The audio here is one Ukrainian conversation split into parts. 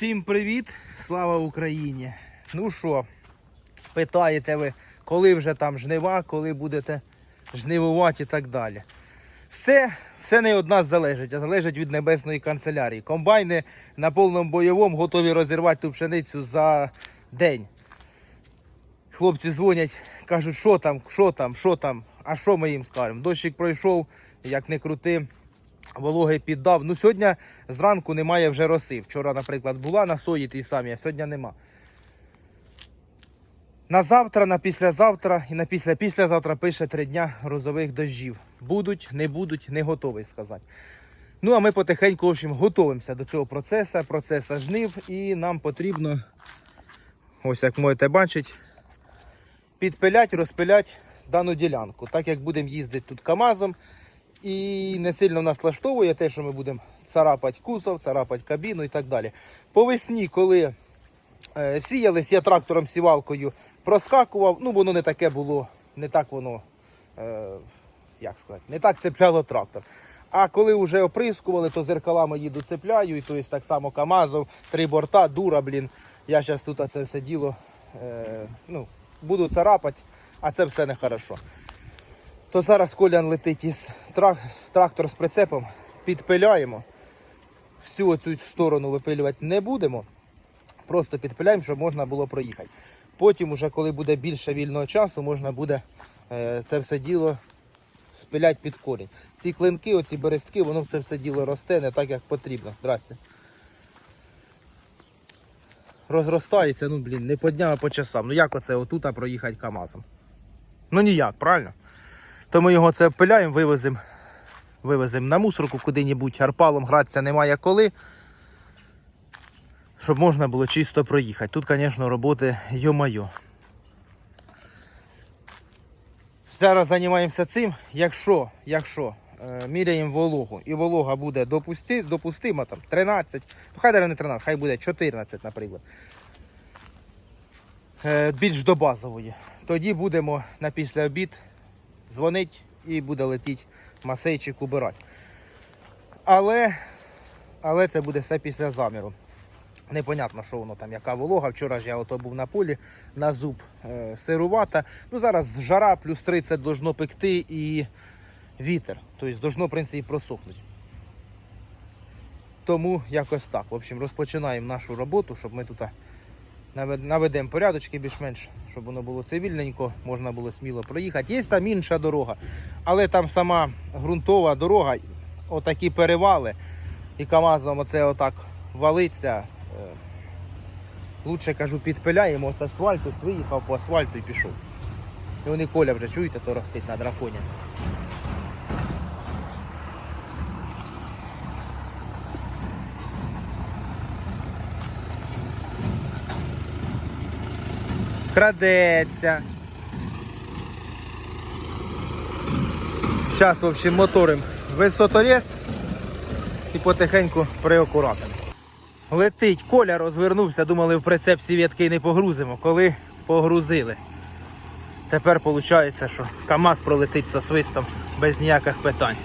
Всім привіт! Слава Україні! Ну що, питаєте ви, коли вже там жнива, коли будете жнивувати і так далі. Все, все не від нас залежить, а залежить від небесної канцелярії. Комбайни на повному бойовому готові розірвати ту пшеницю за день. Хлопці дзвонять, кажуть, що там, що там, що там, а що ми їм скажемо? Дощик пройшов, як не крути, вологи піддав. Ну сьогодні зранку немає вже роси. Вчора, наприклад, була на сої тій самій, а сьогодні нема. На завтра, на післязавтра і на після післязавтра пише три дня грозових дощів. Будуть, не будуть, не готовий сказати. Ну, а ми потихеньку, в общем, готуємося до цього процесу, процесу жнив, і нам потрібно, ось як можете бачити, підпилять, розпилять дану ділянку. Так як будемо їздити тут КАМАЗом, і не сильно нас влаштовує те, що ми будемо царапати кузов, царапати кабіну і так далі. По весні, коли е, сіялись, я трактором сівалкою проскакував, ну воно не таке було, не так воно, е, як сказати, не так цепляло трактор. А коли вже оприскували, то зеркалами їду цепляю, і то є так само КАМАЗов, три борта, дура, блін. Я зараз тут це все діло е, ну, буду царапати, а це все нехорошо. То зараз Колян летить із трак, трактор з прицепом, підпиляємо. Всю цю сторону випилювати не будемо. Просто підпиляємо, щоб можна було проїхати. Потім, уже, коли буде більше вільного часу, можна буде е, це все діло спиляти під корінь. Ці клинки, оці берестки, воно все все діло росте не так, як потрібно. Здрасте. Розростається, ну блін, не по дням, а по часам. Ну як оце отут проїхати КАМАЗом? Ну ніяк, правильно? То ми його це обпиляємо, вивеземо вивеземо на мусорку куди-небудь, арпалом гратися немає коли. Щоб можна було чисто проїхати. Тут, звісно, роботи йо-майо. Зараз займаємося цим. Якщо, якщо е, міряємо вологу і волога буде допусти, допустима, там 13, ну хай навіть не 13, хай буде 14, наприклад. Е, більш до базової. Тоді будемо на після обід дзвонити і буде летіти масейчик убирати. Але, але це буде все після заміру. Непонятно, що воно там, яка волога. Вчора ж я ото був на полі на зуб е, сирувата. Ну зараз жара, плюс 30 должно пекти і вітер. Тобто должно, в принципі, просохнути. Тому якось так. В общем, розпочинаємо нашу роботу, щоб ми тут наведемо порядочки більш-менш, щоб воно було цивільненько, можна було сміло проїхати. Є там інша дорога, але там сама ґрунтова дорога, отакі перевали, і КАМАЗом оце отак валиться. Е, Лучше кажу, підпиляємо з асфальту, виїхав по асфальту і пішов. І вони коля вже чуєте, торохтить на драконі. Крадеться. Зараз, в общем, моторим висоторез і потихеньку приакуратимо. Летить, Коля розвернувся, думали в прицеп сівєтки не погрузимо, коли погрузили. Тепер виходить, що КАМАЗ пролетить зі свистом без ніяких питань.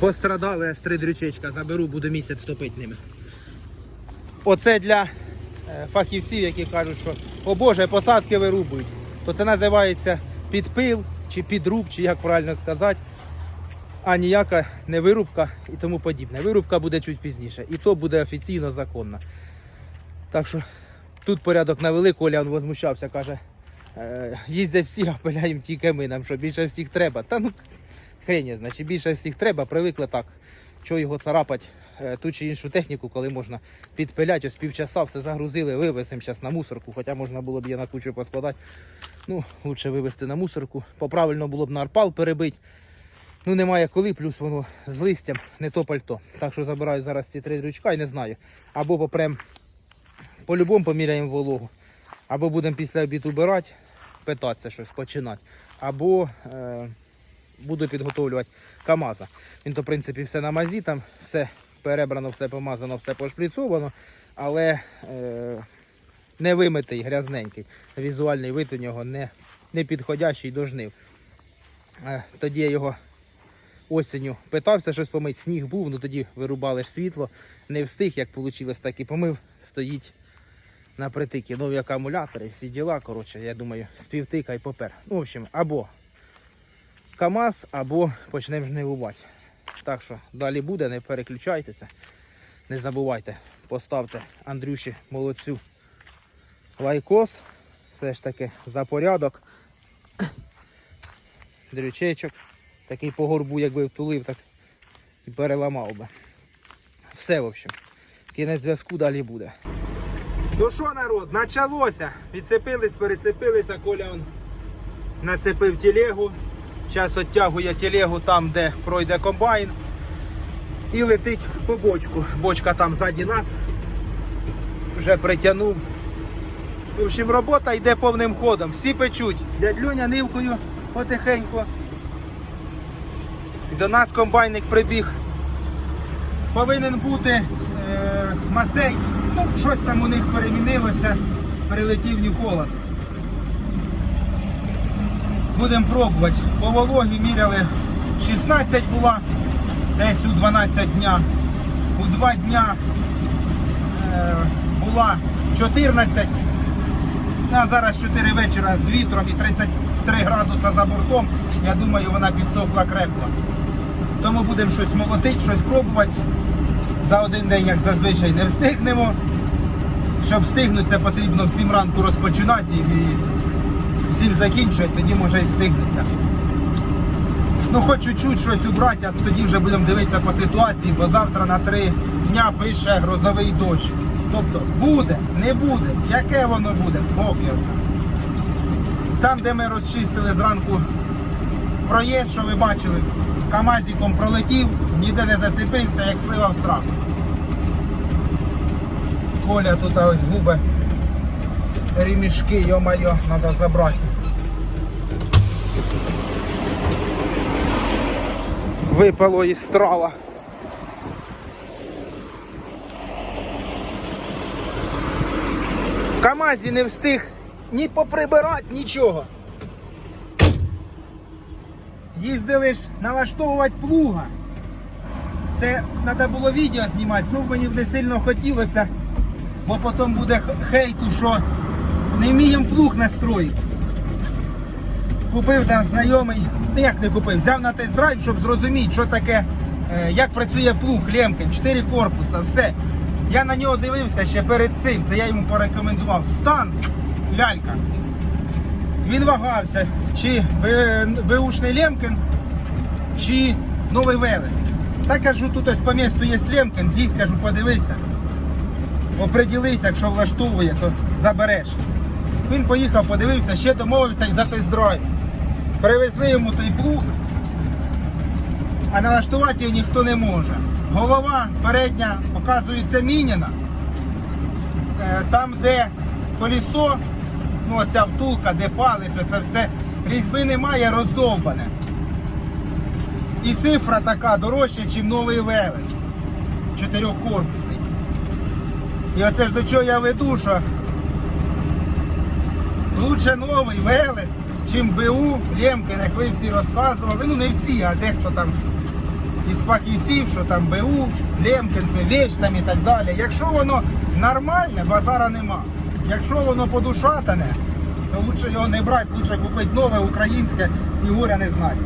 Пострадали аж три дрючечка, заберу, буду місяць топити ними. Оце для е, фахівців, які кажуть, що о Боже, посадки вирубують. То це називається підпил чи підруб, чи як правильно сказати, а ніяка не вирубка і тому подібне. Вирубка буде чуть пізніше. І то буде офіційно законно. Так що тут порядок навели, Коля він возмущався, каже, е, їздять всі, а пиляємо тільки ми, нам що більше всіх треба. Та ну хрені, значить більше всіх треба, привикли так. Що його царапать е, ту чи іншу техніку, коли можна підпиляти, ось півчаса все загрузили, вивеземо зараз на мусорку, хоча можна було б її на кучу поскладати. Ну, лучше вивезти на мусорку. Поправильно було б на арпал перебити. Ну немає коли, плюс воно з листям, не то пальто. Так що забираю зараз ці три дрючка і не знаю. Або попрем по-любому поміряємо вологу, або будемо після обіду убирати, питатися щось, починати. Або е, буду підготовлювати КАМАЗа. Він то, в принципі, все на мазі, там все перебрано, все помазано, все пошприцовано. Але е, не вимитий, грязненький. Візуальний вид у нього не, не підходящий до жнив. Е, Тоді я його осінню питався щось помити, сніг був, ну тоді вирубали ж світло, не встиг, як вийшло, так і помив, стоїть на притикі. Нові акумулятори, всі діла, коротше, я думаю, співтика і попер. Ну, в общем, або КАМАЗ, або почнемо жнивувати. Так що далі буде, не переключайтеся. Не забувайте, поставте Андрюші молодцю лайкос. Все ж таки за порядок. Дрючечок. Такий по горбу, якби втулив, так і переламав би. Все, в общем. Кінець зв'язку далі буде. Ну що, народ, почалося. Відцепились, перецепилися, Коля он нацепив телегу. Зараз відтягує телегу там, де пройде комбайн. І летить по бочку. Бочка там ззаді нас. Вже притягнув. В общем, робота йде повним ходом. Всі печуть. Дядь Льоня нивкою потихеньку. До нас комбайник прибіг. Повинен бути е, масей. Ну, щось там у них перемінилося. Прилетів Нікола. Будемо пробувати. По вологі міряли 16 була, десь у 12 дня. У 2 дня е, була 14. А зараз 4 вечора з вітром і 33 градуса за бортом. Я думаю, вона підсохла крепко. Тому будемо щось молотити, щось пробувати. За один день, як зазвичай, не встигнемо. Щоб встигнути, це потрібно в 7 ранку розпочинати і всім закінчувати, тоді може і встигнеться. Ну хоч чуть-чуть щось убрати, а тоді вже будемо дивитися по ситуації, бо завтра на три дня пише грозовий дощ. Тобто буде, не буде, яке воно буде, Бог його. Там, де ми розчистили зранку проїзд, що ви бачили, Камазіком пролетів, ніде не зацепився, як слива в сраку. Коля тут ось губи ремішки, йо-майо, треба забрати. Випало із страла. В Камазі не встиг ні поприбирати, нічого. Їздили ж налаштовувати плуга. Це треба було відео знімати, ну мені б не сильно хотілося, бо потім буде хейту, що не вміємо плуг настроїти. Купив там знайомий, ну як не купив, взяв на тест-драйв, щоб зрозуміти, що таке, е, як працює плуг Лемкен, 4 корпуса, все. Я на нього дивився ще перед цим, це я йому порекомендував. Стан, лялька. Він вагався, чи беушний Лемкен, чи новий Велес. Та кажу, тут ось по місту є Лемкен, з'їсть, кажу, подивися. Оприділися, якщо влаштовує, то забереш. Він поїхав, подивився, ще домовився і за тест-драйв. Привезли йому той плуг, а налаштувати його ніхто не може. Голова передня, показується міняна. Е, Там, де колесо, ну оця втулка, де палець, це все, різьби немає, роздовбане. І цифра така дорожча, ніж новий Велес. Чотирьохкорпусний. І оце ж до чого я веду, що лучше новий Велес, чим БУ, Лемкен, як ви всі розказували. Ну не всі, а дехто там із фахівців, що там БУ, Лемкен, це вещь там і так далі. Якщо воно нормальне, базара нема. Якщо воно подушатане, то лучше його не брати, лучше купити нове українське і горя не знати.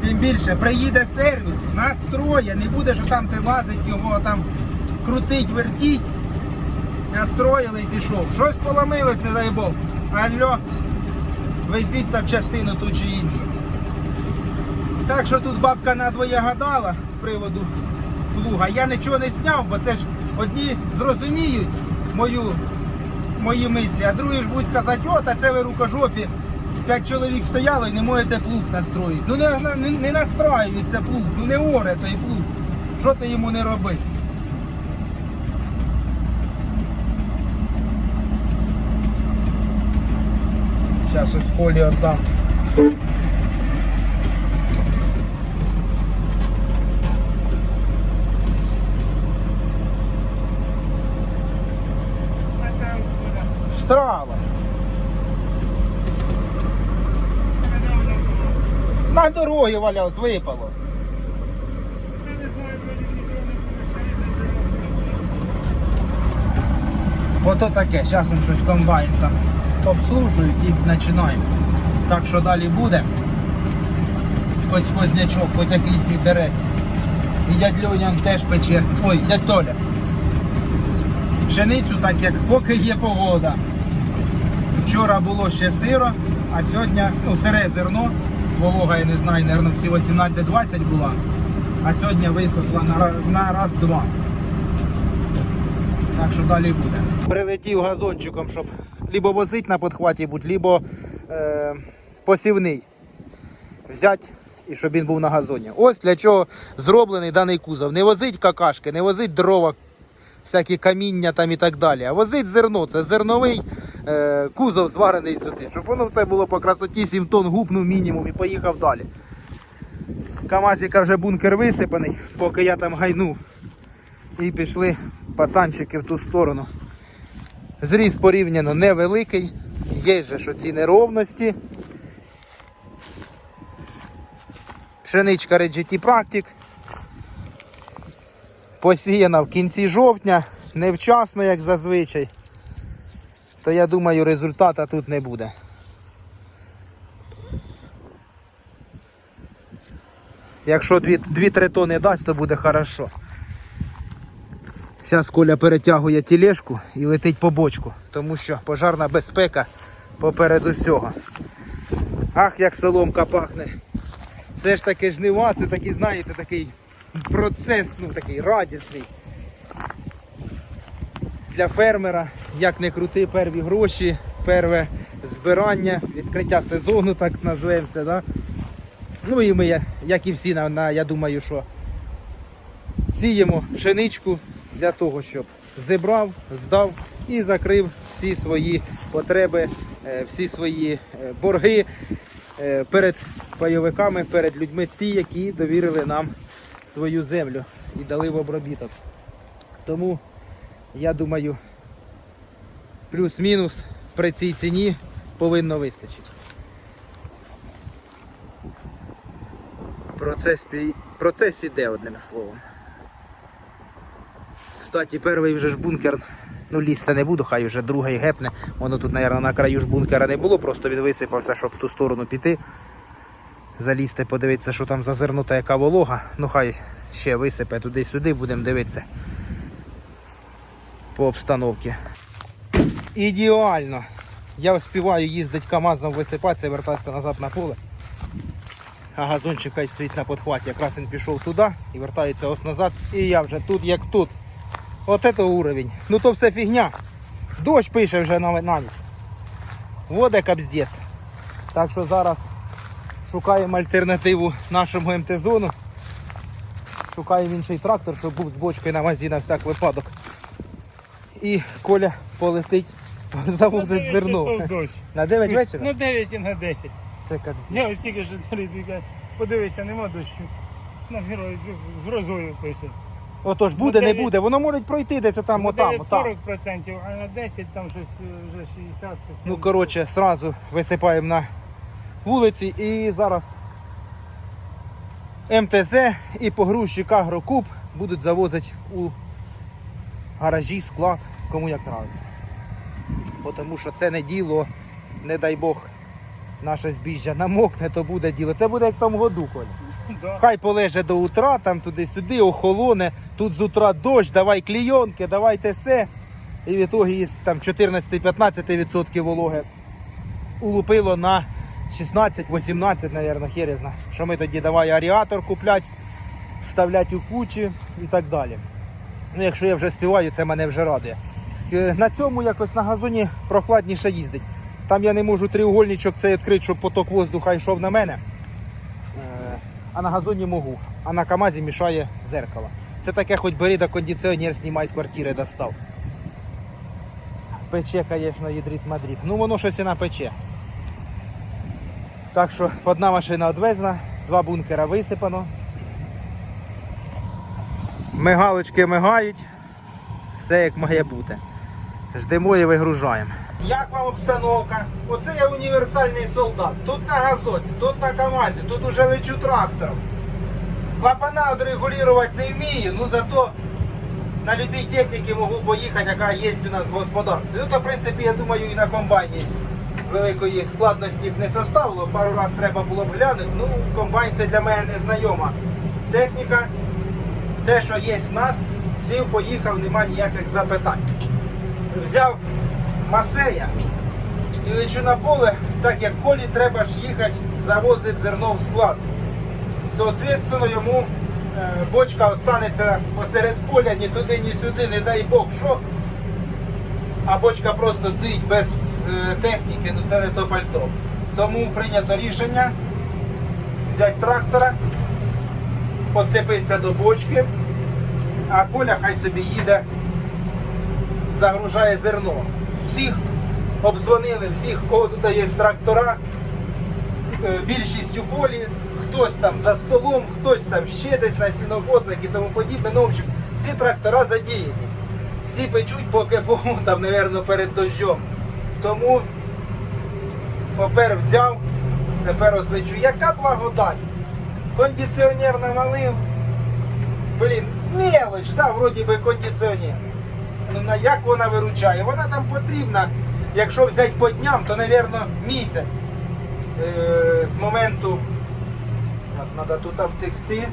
Тим більше приїде сервіс, настроє, не буде, що там ти лазить його там крутить, вертіть. Настроїли і пішов. Щось поламилось, не дай Бог. Алло, везіть там частину ту чи іншу. Так що тут бабка надвоє гадала з приводу плуга. Я нічого не зняв, бо це ж одні зрозуміють мою, мої мислі, а другі ж будуть казати, о, та це ви рукожопі. П'ять чоловік стояло і не можете плуг настроїти. Ну не, не, не настраюється плуг, ну не оре той плуг. Що ти йому не робити? Зараз ось полі віддам. Страва. На дорогі валявся, випало. Ото таке, зараз він щось комбайн там обслужують і починається. Так що далі буде. Хоч сквознячок, хоч якийсь вітерець. І дядь Льонян теж пече. Ой, дядь Толя. Пшеницю, так як поки є погода. Вчора було ще сиро, а сьогодні ну, сире зерно, волога, я не знаю, мабуть, всі 18-20 була, а сьогодні висохла на, на раз-два. Так що далі буде. Прилетів газончиком, щоб либо возить на подхваті будь, либо е, посівний взяти і щоб він був на газоні. Ось для чого зроблений даний кузов. Не возить какашки, не возить дрова, всякі каміння там і так далі. А возить зерно. Це зерновий е, кузов зварений сюди. Щоб воно все було по красоті, 7 тонн гупнув мінімум і поїхав далі. Камазіка вже бункер висипаний, поки я там гайнув. І пішли пацанчики в ту сторону. Зріз порівняно невеликий. Є же що ці неровності. Пшеничка Red Practic. Посіяна в кінці жовтня, невчасно, як зазвичай. То я думаю, результата тут не буде. Якщо 2-3 тони дасть, то буде хорошо. Зараз Коля перетягує тілешку і летить по бочку, тому що пожарна безпека попереду всього. Ах, як соломка пахне. Це ж таке жнива, це такий, знаєте, такий процес, ну такий радісний. Для фермера, як не крути, перві гроші, перве збирання, відкриття сезону, так назвемо це, да? Ну і ми, як і всі, на, я думаю, що сіємо пшеничку для того, щоб зібрав, здав і закрив всі свої потреби, е, всі свої е, борги е, перед пайовиками, перед людьми, ті, які довірили нам свою землю і дали в обробіток. Тому я думаю, плюс-мінус при цій ціні повинно вистачити. Процес, процес іде одним словом. Кстати, перший вже ж бункер, ну лізти не буду, хай вже другий гепне. Воно тут, мабуть, на краю ж бункера не було, просто він висипався, щоб в ту сторону піти. Залізти, подивитися, що там за зерно та яка волога. Ну хай ще висипе туди-сюди, будемо дивитися по обстановці. Ідеально. Я встигаю їздити КАМАЗом висипатися, і вертатися назад на поле. А газончик хай стоїть на подхваті. Якраз він пішов туди і вертається ось назад. І я вже тут як тут. От це уровень. Ну то все фігня. Дощ пише вже нав- навіть. Воде капздець. Так що зараз шукаємо альтернативу нашому МТ-зону. Шукаємо інший трактор, щоб був з бочкою на мазі на всяк випадок. І Коля полетить завозить На зерно. 9. На 9 вечора? Ну 9 і на 10. Це капздець. Я ось тільки що далі дві подивися, нема дощу. На герой з грозою пише. Отож буде, Ну, не дев'ять- буде. Воно може пройти десь там, Ну, отам, отам. 40%, а на 10 там щось е, вже 60. Ну, коротше, сразу висипаємо на вулиці і зараз МТЗ і погрузчик Агрокуб будуть завозити у гаражі, склад, кому як нравиться. Бо Тому що це не діло, не дай Бог, наше збіжжя намокне, то буде діло. Це буде як в тому году, Коля. Хай полеже до утра, там туди-сюди, охолоне, тут з утра дощ, давай клійонки, давайте все. І в ітогі із 14-15% вологи улупило на 16-18, мабуть, хер. Що ми тоді давай аріатор купляти, вставляти у кучі і так далі. Ну, якщо я вже співаю, це мене вже радує. Е, На цьому якось на газоні прохладніше їздить. Там я не можу треугольничок цей відкрити, щоб поток воздуха йшов на мене. А на газоні можу. А на КАМАЗі мішає зеркало. Це таке, хоч бери да кондиціонер знімай з квартири достав. Пече, звісно, ядрит Мадрид. Ну воно щось і напече. Так що одна машина відвезена, два бункера висипано. Мигалочки мигають. Все як має бути. Ждемо і вигружаємо. Як вам обстановка? Оце я універсальний солдат. Тут на газоті, тут на КАМАЗі, тут уже лечу трактором. Клапана відрегулювати не вмію, ну зато на любій техніці можу поїхати, яка є у нас в господарстві. Ну то в принципі я думаю і на комбайні великої складності б не составило. Пару раз треба було б глянути. Ну, комбайн це для мене незнайома техніка. Те, що є в нас, сів, поїхав, нема ніяких запитань. Взяв Масея і лечу на поле, так як полі треба ж їхати, завозити зерно в склад. Соответственно, йому е, бочка останеться посеред поля, ні туди, ні сюди, не дай Бог, що. А бочка просто стоїть без е, техніки, ну це не то пальто. Тому прийнято рішення взяти трактора, поцепитися до бочки, а Коля хай собі їде, загружає зерно. Всіх обдзвонили, всіх, кого тут є трактора, е, більшість у полі, хтось там за столом, хтось там ще десь на сіновозах і тому подібне. Ну, в общем, всі трактора задіяні. Всі печуть, поки там, мабуть, перед дощом. Тому попер взяв, тепер осличу. Яка благодать? Кондиціонер навалив. Блін, мелоч, да, вроді би кондиціонер. Ну, на як вона виручає? Вона там потрібна, якщо взяти по дням, то, мабуть, місяць. Е, з моменту. Треба тут втекти.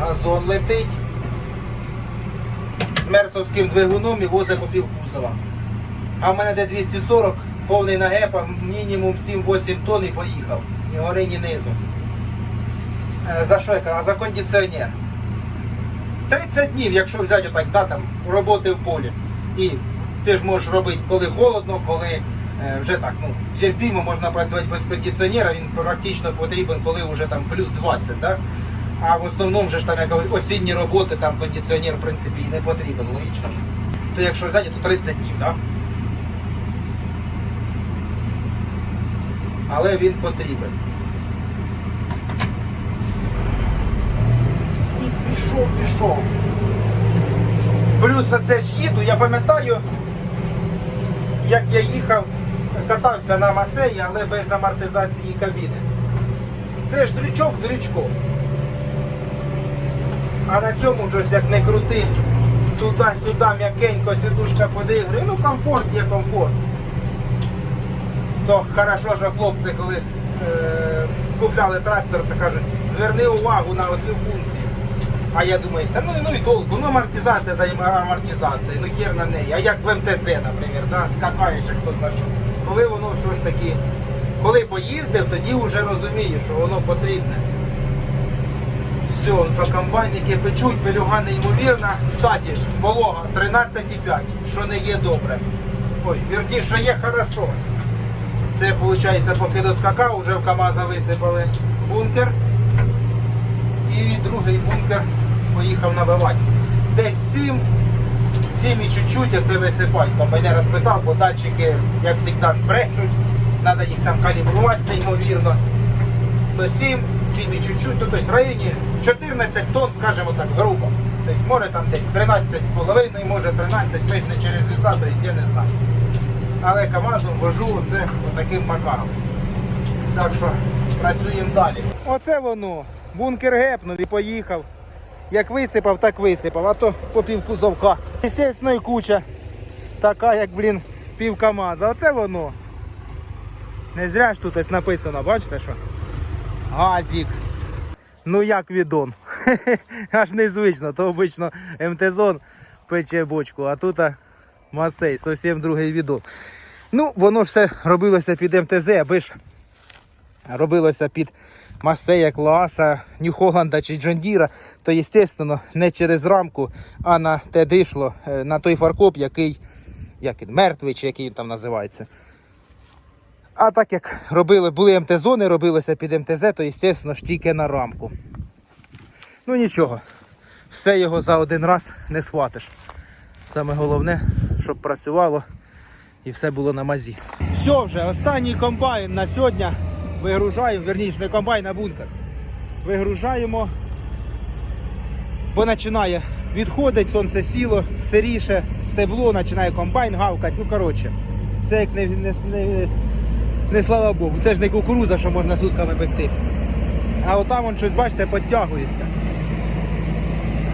Газон летить. З мерсовським двигуном і возить по пів кузова. А в мене де 240, повний нагепа, мінімум 7-8 тонн і поїхав. Ні гори, ні низу. Е, За що я кажу? За кондиціонер. 30 днів, якщо взяти отак, да, там, роботи в полі. І ти ж можеш робити, коли холодно, коли е, вже так, ну, терпімо, можна працювати без кондиціонера, він практично потрібен, коли вже там плюс 20, да? А в основному вже ж там як осінні роботи, там кондиціонер, в принципі, і не потрібен, логічно ж. То якщо взяти, то 30 днів, да? Але він потрібен. І пішов, пішов. Плюс це ж їду, я пам'ятаю, як я їхав, катався на масеї, але без амортизації кабіни. Це ж дрючок дрючком. А на цьому ось як не крути, туди-сюди м'якенько, сідушка подигри. Ну комфорт є комфорт. То хорошо, що хлопці, коли е, купляли трактор, то кажуть, зверни увагу на оцю функцію. А я думаю, та ну, ну і толку, ну амортизація та амортизація, ну хер на неї. А як в МТЗ, наприклад, да? скакаєш, хто знає. Коли воно все ж таки, коли поїздив, тоді вже розумієш, що воно потрібне. Все, то комбайники печуть, пелюга неймовірна. Кстати, волога 13,5, що не є добре. Ой, вірніше, є хорошо. Це виходить, поки доскакав, вже в КАМАЗа висипали бункер. І другий бункер поїхав набивати. Десь 7, 7 і чуть-чуть, висипать. Комбайнера спитав, бо датчики, як завжди, брешуть. Треба їх там калібрувати неймовірно. То 7, 7 і чуть-чуть, ну, тобто в районі 14 тонн, скажімо так, грубо. Тобто може там десь 13,5, може 13, точно через ліса, тобто я не знаю. Але КАМАЗом вожу це отаким макаром. Так що працюємо далі. Оце воно. Бункер гепнув і поїхав. Як висипав, так висипав, а то по пів кузовка. Естественно, і куча. Така, як, блін, пів КАМАЗа. Оце воно. Не зря ж тут ось написано, бачите що? Газік. Ну як відон. Аж незвично, то обично МТ-зон пече бочку, а тут Масей, зовсім другий відон. Ну, воно все робилося під МТЗ, аби ж робилося під Масея, Класа, Нью-Холланда чи Джондіра, то, звісно, не через рамку, а на те дишло, е, на той фаркоп, який як він, мертвий, чи який він там називається. А так як робили, були МТ-зони, робилося під МТЗ, то, звісно, тільки на рамку. Ну нічого, все його за один раз не схватиш. Саме головне, щоб працювало і все було на мазі. Все вже, останній комбайн на сьогодні. Вигружаємо, верніше, не комбайн, а бункер. Вигружаємо, бо починає відходить, сонце сіло, сиріше, стебло, починає комбайн гавкати. Ну коротше, це як не, не, не, не слава Богу. Це ж не кукуруза, що можна сутками пекти. А отам он щось, бачите, підтягується.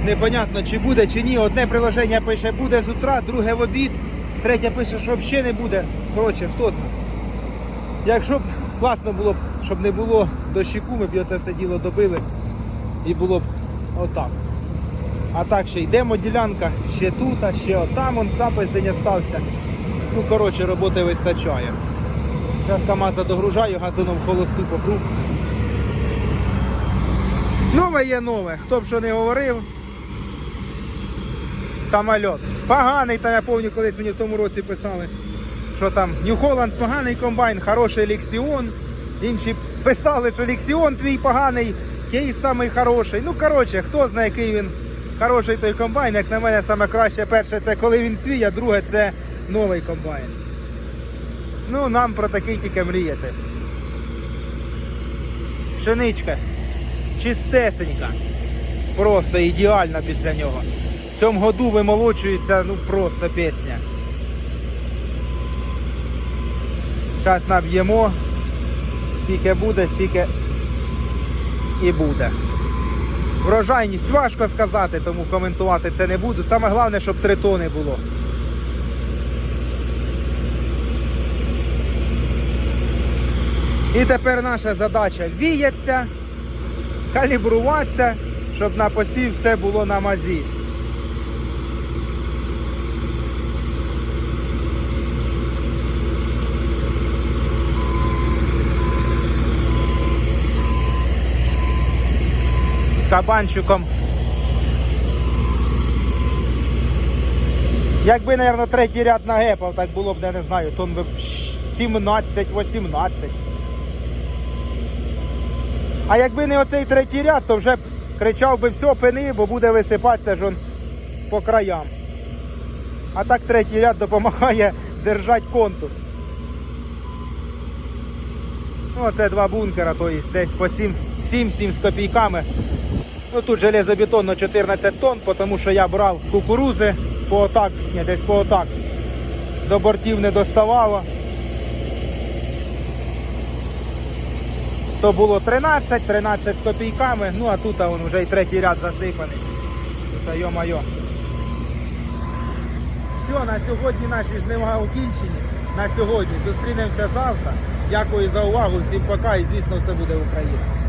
Непонятно, чи буде, чи ні. Одне приложення пише буде з утра, друге в обід, третє пише, що взагалі не буде. Коротше, хто знає. Якщо б класно було б, щоб не було дощику, ми б це все діло добили і було б отак. А так ще йдемо ділянка, ще тут, а ще отам, он запис день остався. Ну, коротше, роботи вистачає. Зараз КАМАЗа догружаю, газоном холосту по кругу. Нове є нове, хто б що не говорив. Самольот. Поганий, та я пам'ятаю, колись мені в тому році писали, що там Нью Холланд поганий комбайн, хороший Лексіон. Інші писали, що Лексіон твій поганий, кейс самий хороший. Ну, коротше, хто знає, який він хороший той комбайн, як на мене саме краще перше це коли він свій, а друге це новий комбайн. Ну, нам про такий тільки мріяти. Пшеничка чистесенька. Просто ідеальна після нього. В цьому году вимолочується ну просто пісня. Зараз наб'ємо. Скільки буде, стільки і буде. Врожайність важко сказати, тому коментувати це не буду. Саме головне, щоб три тони було. І тепер наша задача віятися, калібруватися, щоб на посів все було на мазі. Кабанчиком. Якби, мабуть, третій ряд нагепав, так було б, я не знаю, тон би 17-18. А якби не оцей третій ряд, то вже б кричав би все, пини, бо буде висипатися ж он по краям. А так третій ряд допомагає держати контур. Ну, Оце два бункера, то є десь по 7-7 з копійками. Ну тут железобетонно 14 тонн, тому що я брав кукурузи по отак, ні, десь по отак. До бортів не доставало. То було 13, 13 з копійками, ну а тут а, вон, вже і третій ряд засипаний. Тут, йо-майо. Все, на сьогодні наші жнива окінчені. На сьогодні зустрінемося завтра. Дякую за увагу, всім пока і звісно все буде Україна.